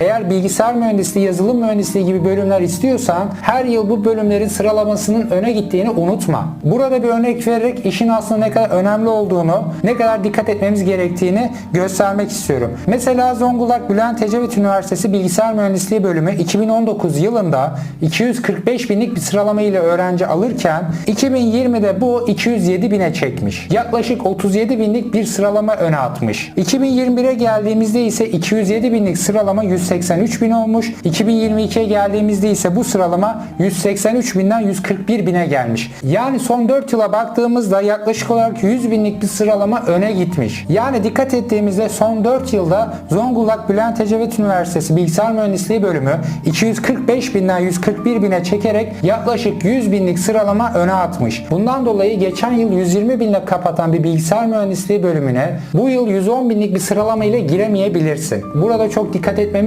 Eğer bilgisayar mühendisliği, yazılım mühendisliği gibi bölümler istiyorsan her yıl bu bölümlerin sıralamasının öne gittiğini unutma. Burada bir örnek vererek işin aslında ne kadar önemli olduğunu, ne kadar dikkat etmemiz gerektiğini göstermek istiyorum. Mesela Zonguldak Bülent Ecevit Üniversitesi Bilgisayar Mühendisliği bölümü 2019 yılında 245 binlik bir sıralama ile öğrenci alırken 2020'de bu 207 bine çekmiş. Yaklaşık 37 binlik bir sıralama öne atmış. 2021'e geldiğimizde ise 207 binlik sıralama 183 bin olmuş. 2022'ye geldiğimizde ise bu sıralama 183 binden 141 bine gelmiş. Yani son 4 yıla baktığımızda yaklaşık olarak 100 binlik bir sıralama öne gitmiş. Yani dikkat ettiğimizde son 4 yılda Zonguldak Bülent Ecevit Üniversitesi Bilgisayar Mühendisliği bölümü 245 binden 141 bine çekerek yaklaşık 100 binlik sıralama öne atmış. Bundan dolayı geçen yıl 120 binle kapatan bir bilgisayar mühendisliği bölümüne bu yıl 110 binlik bir sıralama ile giremeyebilirsin. Burada çok dikkat etmemiz